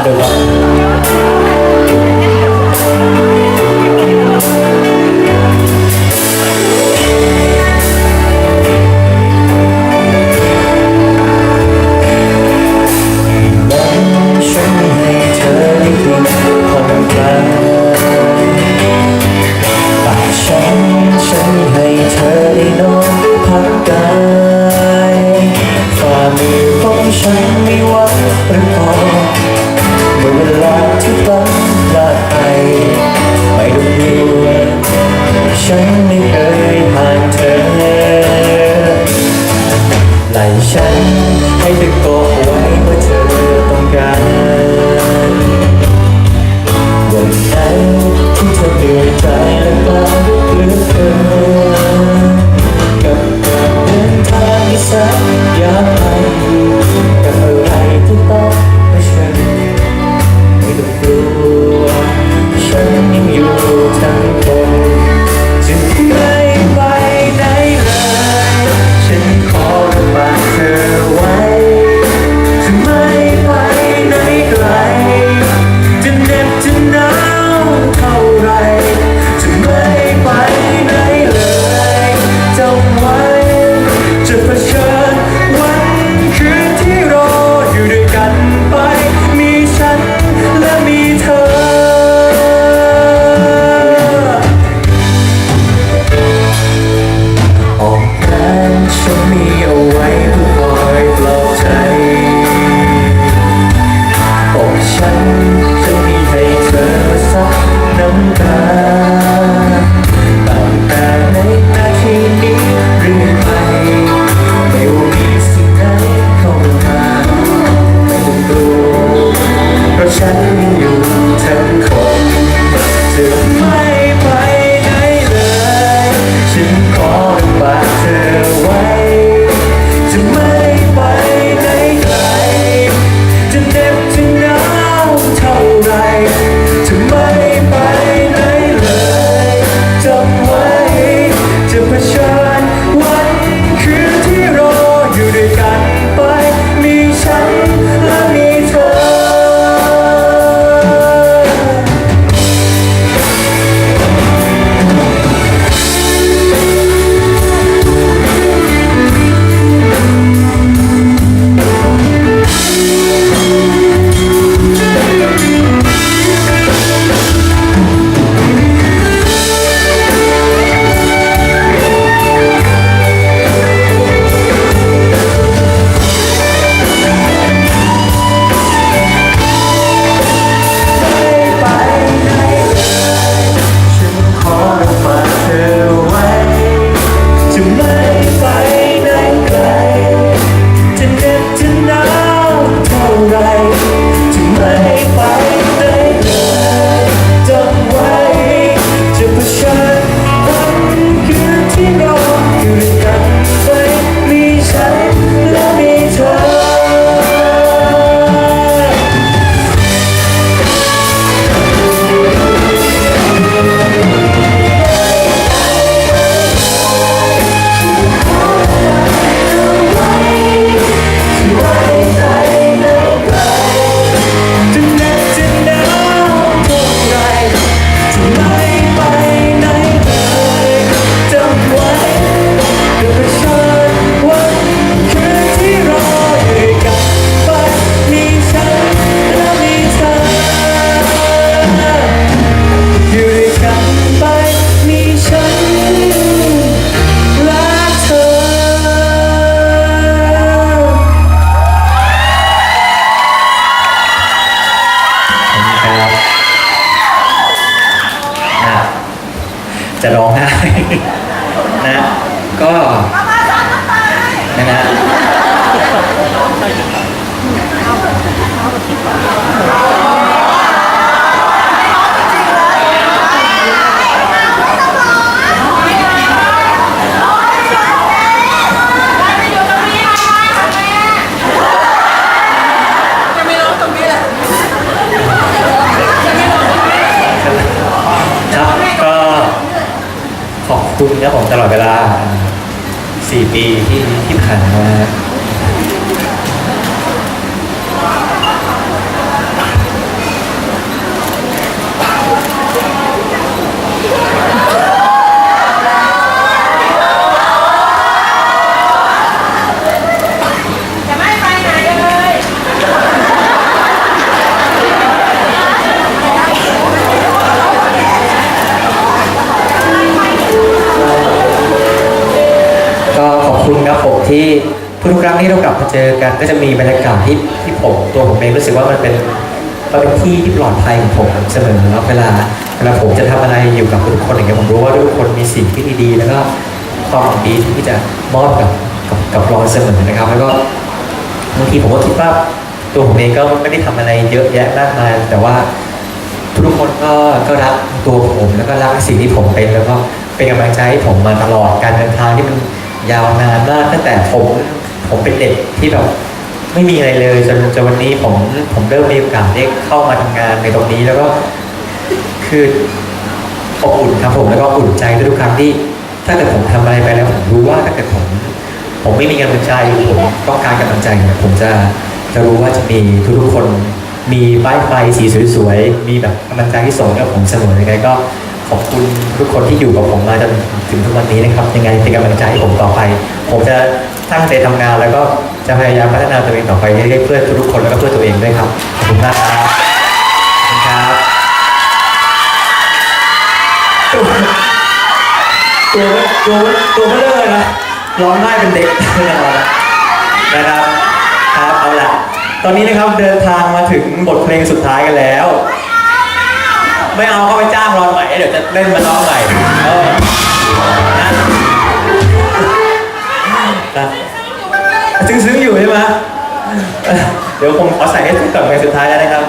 あるわ。 จะร้องไห้นะก็นะฮะ คุมเนื้อผมตลอดเวลา 4 ปีที่ที่ผ่านมา ที่ทุกครั้งที่เรากลับมาเจอกัน ก็จะมีบรรยากาศที่ที่ผมตัวผมเองรู้สึกว่ามันเป็นมันเป็นที่ที่ปลอดภัยของผมเสมอครับเวลาเวลาผมจะทำอะไรอยู่กับทุกคนอย่างเงี้ยผมรู้ว่าทุกคนมีสิ่งที่ดีๆแล้วก็ความหวังดีที่จะมอบกับกับกับเราเสมอนะครับ แล้วก็บางทีผมก็คิดว่าตัวผมเองก็ไม่ได้ทำอะไรเยอะแยะมากมายแต่ว่าทุกคนก็ก็รักตัวผมแล้วก็รักสิ่งที่ผมเป็นแล้วก็เป็นกำลังใจให้ผมมาตลอดการเดินทางที่มัน ยาวนานมากตั้งแต่ผมผมเป็นเด็กที่แบบไม่มีอะไรเลยจนจนวันนี้ผมผมเริ่มมีโอกาสได้เข้ามาทำงานในตรงนี้แล้วก็คืออบอุ่นครับผมแล้วก็อุ่นใจทุกครั้งที่ ถ้าเกิดผมทำอะไรไปแล้วผมรู้ว่าถ้าเกิดผมผมไม่มีกำลังใจผมต้องการกำลังใจเนี่ยผมจะจะรู้ว่าจะมีทุกๆคนมีป้ายไฟสีสวยๆ มีแบบกำลังใจที่ส่งให้กับผมเสมอยังไงก็ขอบคุณทุกคนที่อยู่กับผมมาจนถึงทุกวันนี้นะครับ ยังไงเป็นกำลังใจ จะตั้งใจทำงานแล้วก็จะพยายามพัฒนาตัวเองต่อไปเรื่อยๆเพื่อทุกคนแล้วก็เพื่อตัวเองด้วยครับขอบคุณมากครับขอบคุณครับตัวตัวตัวเบลอเลยนะร้องไห้เป็นเด็กแน่นอนนะครับครับเอาละตอนนี้นะครับเดินทางมาถึงบทเพลงสุดท้ายกันแล้ว ไม่เอาก็ไปจ้างรอนใหม่เดี๋ยวจะเล่นมาร้องใหม่เออนะ ซึ้งๆอยู่ใช่ไหมเดี๋ยวผมขอใส่ให้ถึงก่อนเพลงสุดท้ายแล้วนะครับ